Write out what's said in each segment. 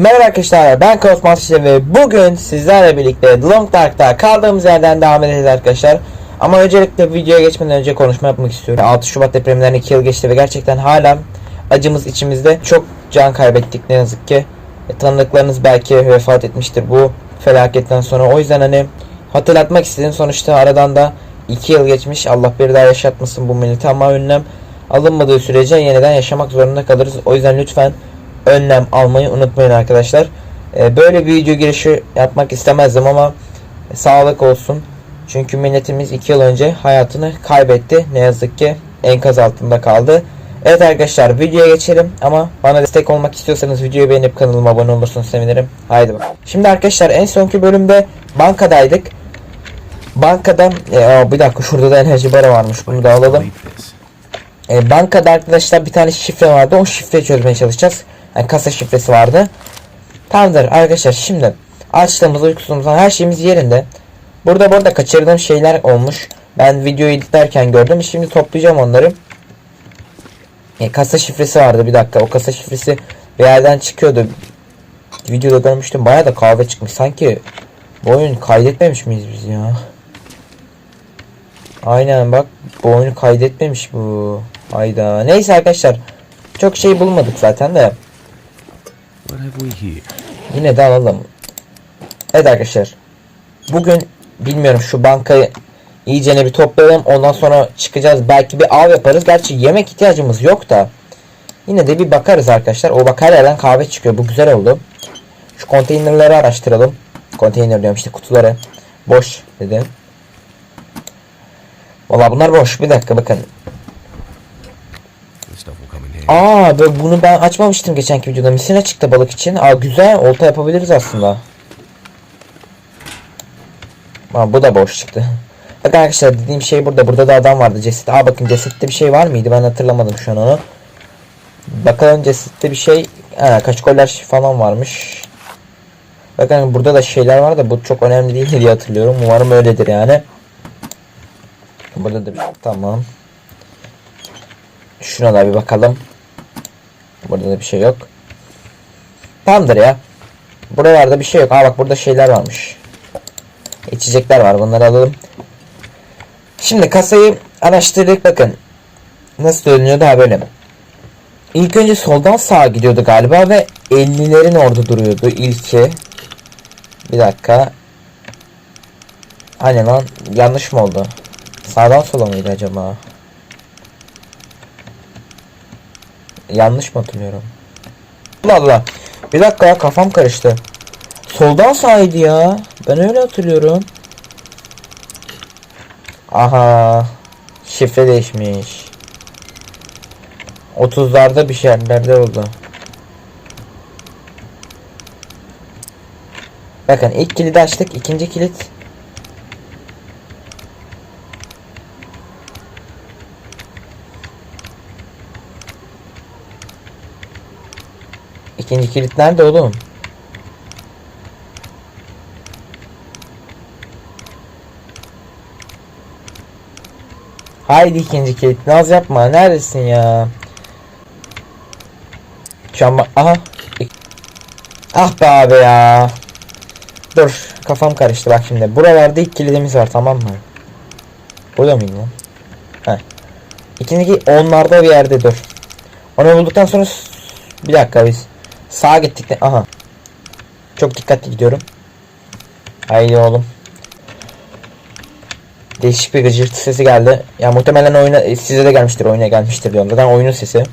Merhaba arkadaşlar ben Kosmas Şişe ve bugün sizlerle birlikte Long Dark'ta kaldığımız yerden devam edeceğiz arkadaşlar. Ama öncelikle videoya geçmeden önce konuşma yapmak istiyorum. 6 Şubat depreminden 2 yıl geçti ve gerçekten hala acımız içimizde. Çok can kaybettik ne yazık ki. E, tanıdıklarınız belki vefat etmiştir bu felaketten sonra. O yüzden hani hatırlatmak istedim. Sonuçta aradan da 2 yıl geçmiş. Allah bir daha yaşatmasın bu milleti ama önlem alınmadığı sürece yeniden yaşamak zorunda kalırız. O yüzden lütfen önlem almayı unutmayın arkadaşlar. Ee, böyle bir video girişi yapmak istemezdim ama sağlık olsun. Çünkü milletimiz 2 yıl önce hayatını kaybetti. Ne yazık ki enkaz altında kaldı. Evet arkadaşlar videoya geçelim ama bana destek olmak istiyorsanız videoyu beğenip kanalıma abone olursanız sevinirim. Haydi bakalım. Şimdi arkadaşlar en sonki bölümde bankadaydık. Bankadan e, bir dakika şurada da enerji barı varmış bunu da alalım. E, bankada arkadaşlar bir tane şifre vardı. O şifreyi çözmeye çalışacağız. Yani kasa şifresi vardı. Tamamdır arkadaşlar şimdi açtığımız uykusumuz her şeyimiz yerinde. Burada burada kaçırdığım şeyler olmuş. Ben videoyu editlerken gördüm. Şimdi toplayacağım onları. E, kasa şifresi vardı bir dakika. O kasa şifresi bir yerden çıkıyordu. Videoda görmüştüm. Baya da kahve çıkmış. Sanki bu oyun kaydetmemiş miyiz biz ya? Aynen bak bu oyunu kaydetmemiş bu. Hayda. Neyse arkadaşlar. Çok şey bulmadık zaten de. What have we here? Yine de alalım. Evet arkadaşlar. Bugün bilmiyorum şu bankayı iyicene bir toplayalım. Ondan sonra çıkacağız. Belki bir av yaparız. Gerçi yemek ihtiyacımız yok da. Yine de bir bakarız arkadaşlar. O bak her yerden kahve çıkıyor. Bu güzel oldu. Şu konteynerleri araştıralım. Konteyner diyorum işte kutuları. Boş dedi. Valla bunlar boş. Bir dakika bakın. Aa böyle bunu ben açmamıştım geçenki videoda. Misine çıktı balık için. Aa güzel. Olta yapabiliriz aslında. Aa bu da boş çıktı. Bak arkadaşlar dediğim şey burada. Burada da adam vardı ceset. Aa bakın cesette bir şey var mıydı? Ben hatırlamadım şu an onu. Bakalım cesette bir şey. Ha kaçkoller falan varmış. Bakın burada da şeyler var da bu çok önemli değil diye hatırlıyorum. Umarım öyledir yani. Burada da bir tamam. Şuna da bir bakalım. Burada da bir şey yok. Tamamdır ya. Buralarda bir şey yok. Aa bak burada şeyler varmış. İçecekler var. Bunları alalım. Şimdi kasayı araştırdık bakın. Nasıl dönüyordu ha böyle. İlk önce soldan sağa gidiyordu galiba ve 50'lerin orada duruyordu ilki. Bir dakika. Hani lan yanlış mı oldu? Sağdan sola mıydı acaba? Yanlış mı hatırlıyorum? Allah Allah. Bir dakika kafam karıştı. Soldan sağydı ya. Ben öyle hatırlıyorum. Aha. Şifre değişmiş. 30'larda bir şeylerde oldu. Bakın ilk kilidi açtık. ikinci kilit İkinci kilit nerede oğlum? Haydi ikinci kilit. Naz yapma. Neredesin ya? Şu an bak- Aha. Ah be abi ya. Dur. Kafam karıştı bak şimdi. Buralarda ilk kilidimiz var tamam mı? Burada mıydı lan? Heh. İkinci onlarda bir yerde dur. Onu bulduktan sonra bir dakika biz sağa gittik de aha. Çok dikkatli gidiyorum. Haydi oğlum. Değişik bir gıcırtı sesi geldi. Ya muhtemelen oyuna e, size de gelmiştir, oyuna gelmiştir diyorum. Zaten oyunun sesi.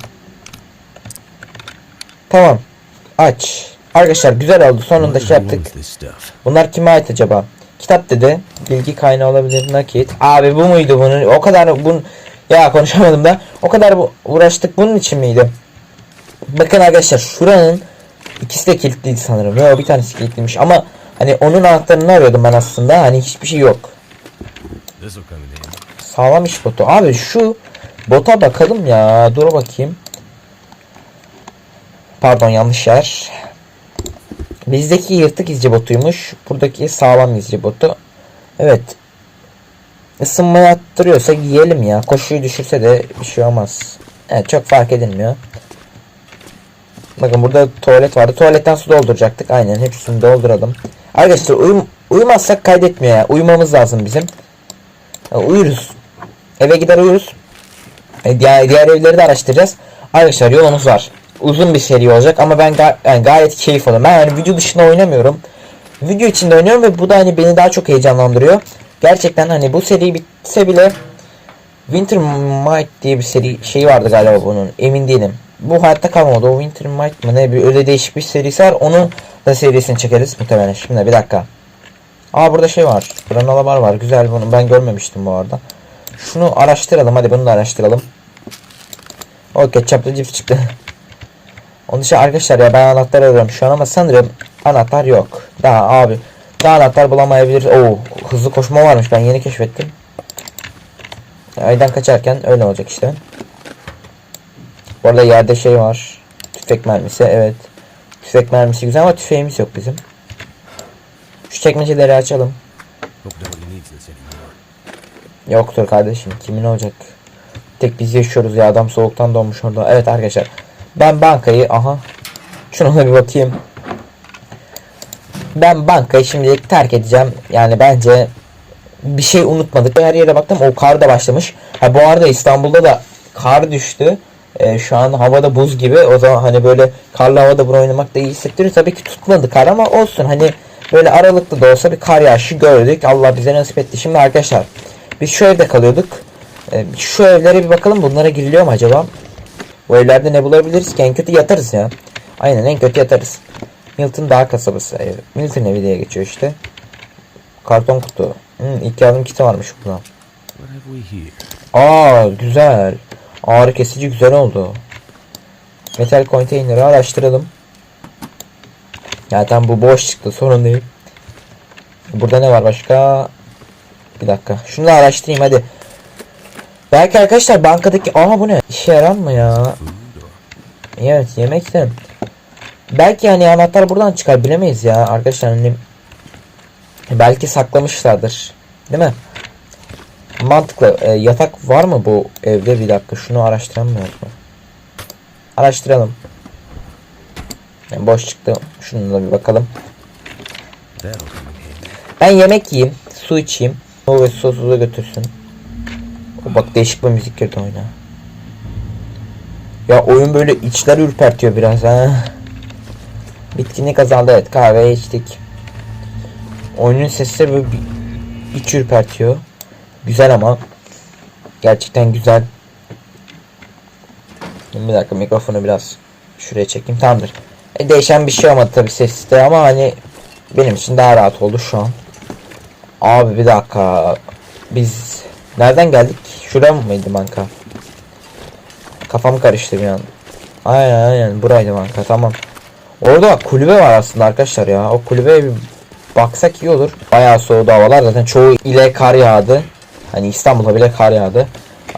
Tamam. Aç. Arkadaşlar güzel oldu. Sonunda şey yaptık. Bunlar kime ait acaba? Kitap dedi. Bilgi kaynağı olabilir nakit. Abi bu muydu bunun? O kadar bun ya konuşamadım da. O kadar uğraştık bunun için miydi? Bakın arkadaşlar şuranın ikisi de kilitliydi sanırım. Yok bir tanesi kilitliymiş ama hani onun anahtarını arıyordum ben aslında. Hani hiçbir şey yok. Sağlam iş botu. Abi şu bota bakalım ya. Dur bakayım. Pardon yanlış yer. Bizdeki yırtık izci botuymuş. Buradaki sağlam izci botu. Evet. Isınmayı attırıyorsa giyelim ya. Koşuyu düşürse de bir şey olmaz. Evet çok fark edilmiyor. Bakın burada tuvalet vardı. Tuvaletten su dolduracaktık. Aynen hepsini dolduralım. Arkadaşlar uyum, uyumazsak kaydetmiyor ya. Uyumamız lazım bizim. Ya, uyuruz. Eve gider uyuruz. E, diğer, diğer evleri de araştıracağız. Arkadaşlar yolumuz var. Uzun bir seri olacak ama ben ga- yani gayet keyif alıyorum. Ben yani video dışında oynamıyorum. Video içinde oynuyorum ve bu da hani beni daha çok heyecanlandırıyor. Gerçekten hani bu seri bitse bile Winter Might diye bir seri şey vardı galiba bunun. Emin değilim. Bu hayatta kalmadı. O Winter Might mı ne bir öyle değişik bir serisi var. Onu da serisini çekeriz muhtemelen. Şimdi bir dakika. Aa burada şey var. Granola bar var. Güzel bunu ben görmemiştim bu arada. Şunu araştıralım. Hadi bunu da araştıralım. O ketçaplı cips çıktı. Onun için arkadaşlar ya ben anahtar arıyorum şu an ama sanırım anahtar yok. Daha abi. Daha anahtar bulamayabiliriz. Oo hızlı koşma varmış. Ben yeni keşfettim. Aydan kaçarken öyle olacak işte. Bu arada yerde şey var. Tüfek mermisi evet. Tüfek mermisi güzel ama tüfeğimiz yok bizim. Şu çekmeceleri açalım. Yoktur kardeşim. Kimin olacak? Tek biz yaşıyoruz ya adam soğuktan donmuş orada. Evet arkadaşlar. Ben bankayı aha. Şuna da bir bakayım. Ben bankayı şimdilik terk edeceğim. Yani bence bir şey unutmadık. Her yere baktım o kar da başlamış. Ha bu arada İstanbul'da da kar düştü. Ee, şu an havada buz gibi. O zaman hani böyle karlı havada bunu oynamak da iyi hissettiriyor. Tabii ki tutmadı kar ama olsun. Hani böyle aralıklı da olsa bir kar yağışı gördük. Allah bize nasip etti. Şimdi arkadaşlar biz şu evde kalıyorduk. Ee, şu evlere bir bakalım. Bunlara giriliyor mu acaba? Bu evlerde ne bulabiliriz ki? En kötü yatarız ya. Aynen en kötü yatarız. Milton Dağ kasabası ev. Milton evi diye geçiyor işte. Karton kutu. Hmm, ilk yardım kiti varmış here? Aa güzel. Ağrı kesici güzel oldu. Metal konteyneri araştıralım. Zaten bu boş çıktı sorun değil. Burada ne var başka? Bir dakika. Şunu da araştırayım hadi. Belki arkadaşlar bankadaki... Aa bu ne? İşe yarar mı ya? Evet yemek de. Belki yani anahtar buradan çıkar bilemeyiz ya arkadaşlar hani belki saklamışlardır değil mi? Mantıklı. E, yatak var mı bu evde bir dakika şunu araştıramıyoruz mu? Araştıralım. Yani boş çıktı. Şunu da bir bakalım. Ben yemek yiyeyim, su içeyim. O ve sosu götürsün. O bak değişik bir müzik girdi oyuna. Ya oyun böyle içler ürpertiyor biraz ha. Bitkinlik azaldı evet kahve içtik. Oyunun sesi de böyle iç ürpertiyor. Güzel ama. Gerçekten güzel. Bir dakika mikrofonu biraz şuraya çekeyim tamamdır. E, değişen bir şey olmadı tabi seste ama hani benim için daha rahat oldu şu an. Abi bir dakika. Biz nereden geldik? Şuraya mıydı banka? Kafam karıştı bir an. Aynen aynen buraydı banka tamam. Orada kulübe var aslında arkadaşlar ya. O kulübeye bir baksak iyi olur. Bayağı soğudu havalar. Zaten çoğu ile kar yağdı. Hani İstanbul'a bile kar yağdı.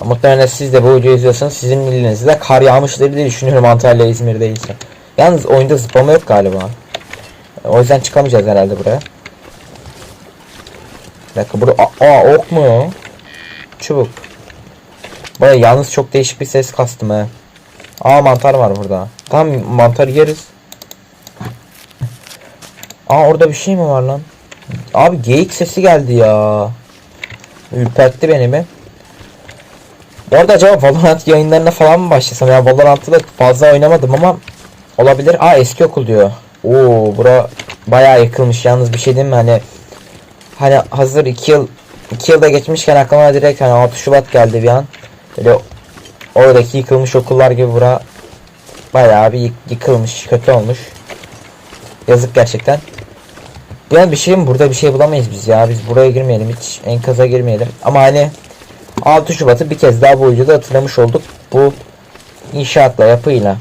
Muhtemelen siz de bu videoyu izliyorsanız sizin ilinizde de kar yağmıştır diye düşünüyorum Antalya İzmir değilse. Yalnız oyunda zıplama yok galiba. O yüzden çıkamayacağız herhalde buraya. Bir dakika burada aa, ok mu? Çubuk. Baya yalnız çok değişik bir ses kastım he. Aa mantar var burada. Tamam mantar yeriz. Aa orada bir şey mi var lan? Abi geyik sesi geldi ya. Ürpertti beni bir. Bu arada acaba Valorant yayınlarına falan mı başlasam ya Valorant'ı da fazla oynamadım ama olabilir. Aa eski okul diyor. Oo bura bayağı yıkılmış yalnız bir şey değil mi hani hani hazır 2 yıl 2 yılda geçmişken aklıma direkt hani 6 Şubat geldi bir an. Böyle oradaki yıkılmış okullar gibi bura bayağı bir yık- yıkılmış, kötü olmuş. Yazık gerçekten. Ya bir şey mi? Burada bir şey bulamayız biz ya. Biz buraya girmeyelim hiç. Enkaza girmeyelim. Ama hani 6 Şubat'ı bir kez daha bu videoda hatırlamış olduk. Bu inşaatla, yapıyla.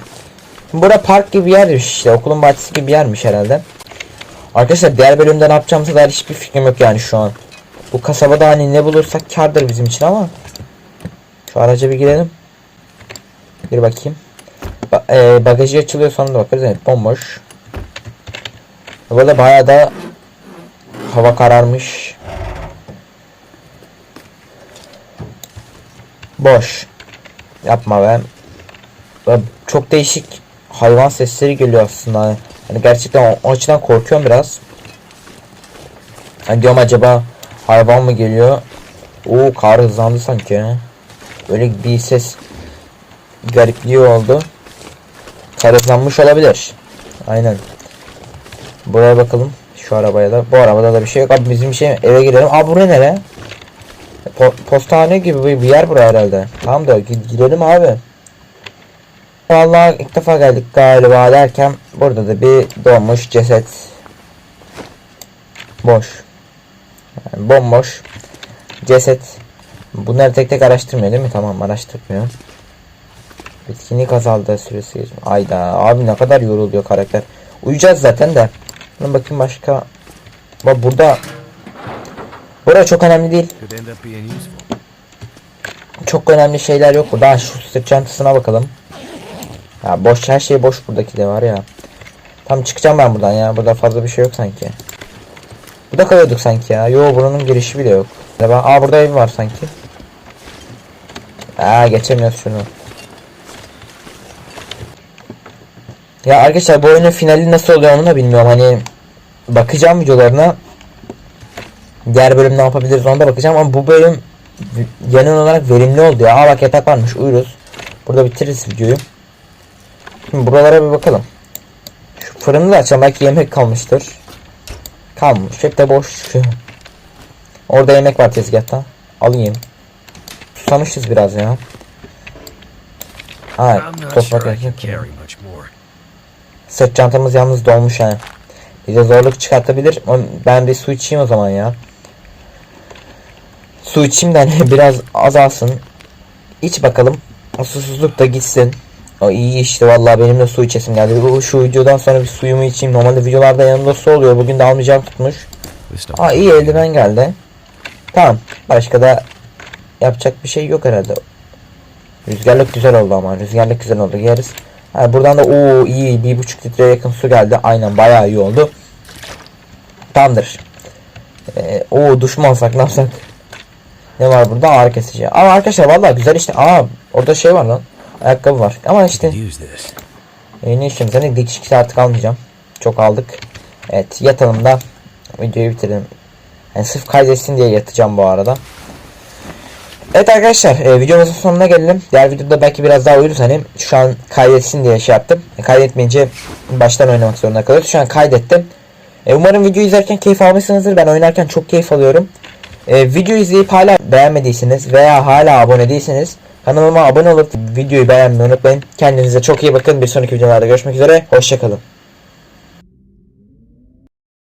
Bura park gibi yermiş işte. Okulun bahçesi gibi bir yermiş herhalde. Arkadaşlar diğer bölümde ne yapacağımıza dair hiçbir fikrim yok yani şu an. Bu kasabada hani ne bulursak kardır bizim için ama. Şu araca bir girelim. Bir bakayım. Ba e, bagajı açılıyor sonra da bakarız. Evet bomboş. Böyle bayağı da hava kararmış. Boş. Yapma be. Çok değişik hayvan sesleri geliyor aslında. Hani gerçekten o, o açıdan korkuyorum biraz. Hani diyorum acaba hayvan mı geliyor? Oo kar hızlandı sanki. Öyle bir ses garipliği oldu. Kar hızlanmış olabilir. Aynen. Buraya bakalım. Şu arabaya da. Bu arabada da bir şey yok. Abi bizim şey eve girelim. Abi buraya nere? Po postane gibi bir, yer bura herhalde. Tamam da gi- girelim abi. Vallahi ilk defa geldik galiba derken burada da bir donmuş ceset. Boş. Yani bomboş. Ceset. Bunları tek tek araştırmıyor değil mi? Tamam araştırmıyor. Bitkinlik azaldı süresi. Ayda abi ne kadar yoruluyor karakter. Uyuyacağız zaten de. Buna bakayım başka. Bak burada. Burada çok önemli değil. Çok önemli şeyler yok burada. Şu sırt çantasına bakalım. Ya boş her şey boş buradaki de var ya. Tam çıkacağım ben buradan ya. Burada fazla bir şey yok sanki. Burada kalıyorduk sanki ya. Yo buranın girişi bile yok. Acaba aa burada ev var sanki. Aa geçemiyoruz şunu. Ya arkadaşlar bu oyunun finali nasıl oluyor onu da bilmiyorum. Hani bakacağım videolarına. Diğer bölüm ne yapabiliriz ona da bakacağım ama bu bölüm genel olarak verimli oldu ya. Aa bak yatak varmış uyuruz. Burada bitiririz videoyu. Şimdi buralara bir bakalım. Şu fırını da açalım belki yemek kalmıştır. Kalmış hep de boş. Orada yemek var tezgahta. Alayım. Susamışız biraz ya. Ha toprak sure Sırt çantamız yalnız dolmuş ha. Bize zorluk çıkartabilir. Ben bir su içeyim o zaman ya. Su içeyim de hani biraz azalsın. İç bakalım. O susuzluk da gitsin. O iyi işte vallahi benim de su içesim geldi. Bu şu videodan sonra bir suyumu içeyim. Normalde videolarda yanımda su oluyor. Bugün de almayacağım tutmuş. Aa iyi eldiven geldi. Tamam. Başka da yapacak bir şey yok herhalde. Rüzgarlık güzel oldu ama. Rüzgarlık güzel oldu. Yeriz. Ha, buradan da o iyi bir buçuk litreye yakın su geldi. Aynen bayağı iyi oldu. Tamamdır. Ee, o duş mu alsak ne yapsak? Ne var burada? Ağrı kesici. Ama arkadaşlar vallahi güzel işte. Aa orada şey var lan. Ayakkabı var. Ama işte e, ne işimize ne dikiş artık almayacağım. Çok aldık. Evet yatalım da videoyu bitirelim. Yani sırf kaydetsin diye yatacağım bu arada. Evet arkadaşlar e, videomuzun sonuna gelelim. Diğer videoda belki biraz daha uyuruz hani şu an kaydetsin diye şey yaptım. E, kaydetmeyince baştan oynamak zorunda kalıyoruz. Şu an kaydettim. E, umarım video izlerken keyif almışsınızdır. Ben oynarken çok keyif alıyorum. E, video izleyip hala beğenmediyseniz veya hala abone değilseniz kanalıma abone olup videoyu beğenmeyi unutmayın. Kendinize çok iyi bakın. Bir sonraki videolarda görüşmek üzere. Hoşçakalın.